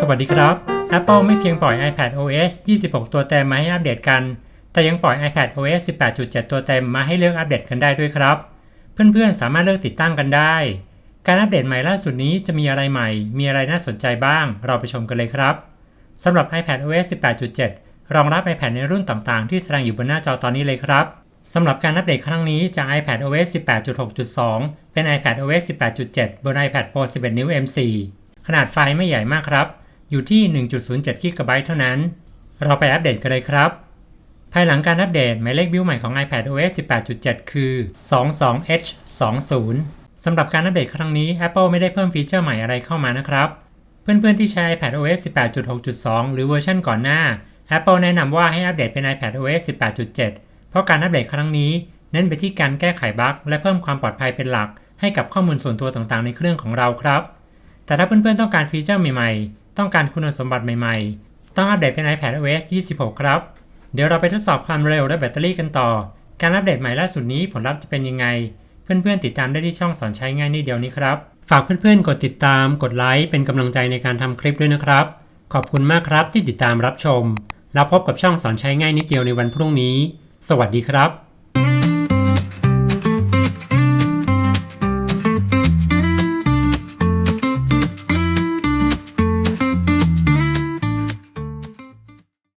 สวัสดีครับ Apple ไม่เพียงปล่อย iPad OS 26 ตัวเต็มมาให้อัปเดตกัน แต่ยังปล่อย iPad OS 18.7 ตัวเต็มมาให้เลือกอัปเดตกันได้ด้วยครับ เพื่อนๆ สามารถเลือกติดตั้งกันได้ การอัปเดตใหม่ล่าสุดนี้จะมีอะไรใหม่ มีอะไรน่าสนใจบ้าง เราไปชมกันเลยครับ สำหรับ iPad OS 18.7 รองรับ iPad ในรุ่นต่างๆ ที่แสดงอยู่บนหน้าจอตอนนี้เลยครับสำหรับการอัปเดตครั้งนี้จาก iPad OS 18.6.2 เป็น iPad OS 18.7 บน iPad Pro 11 นิ้ว M4 ขนาดไฟล์ไม่ใหญ่มากครับ อยู่ที่ 1.07 GB เท่านั้น เราไปอัปเดตกันเลยครับ ภายหลังการอัปเดตหมายเลขบิลใหม่ของ iPad OS 18.7 คือ 22H20 สำหรับการอัปเดตครั้งนี้ Apple ไม่ได้เพิ่มฟีเจอร์ใหม่อะไรเข้ามานะครับ เพื่อนๆที่ใช้ iPad OS 18.6.2 หรือเวอร์ชันก่อนหน้า Apple แนะนำว่าให้อัปเดตเป็น iPad OS 18.7 เพราะการอัปเดตครั้งนี้ เน้นไปที่การแก้ไขบั๊กและเพิ่มความปลอดภัยเป็นหลัก ให้กับข้อมูลส่วนตัวต่างๆ ในเครื่องของเราครับ แต่ถ้าเพื่อนๆต้องการฟีเจอร์ใหม่ๆ ต้องการคุณสมบัติใหม่ๆ ต้องอัปเดตเป็น iPad OS 26 ครับ เดี๋ยวเราไปทดสอบความเร็วและแบตเตอรี่กันต่อ การอัปเดตใหม่ล่าสุดนี้ผลลัพธ์จะเป็นยังไง เพื่อนๆติดตามได้ที่ช่องสอนใช้ง่ายนิดเดียวนี้ครับ ฝากเพื่อนๆ กดติดตาม กดไลค์เป็นกำลังใจในการทำคลิปด้วยนะครับ ขอบคุณมากครับที่ติดตามรับชม แล้วพบกับช่องสอนใช้ง่ายนิดเดียวในวันพรุ่งนี้ สวัสดีครับ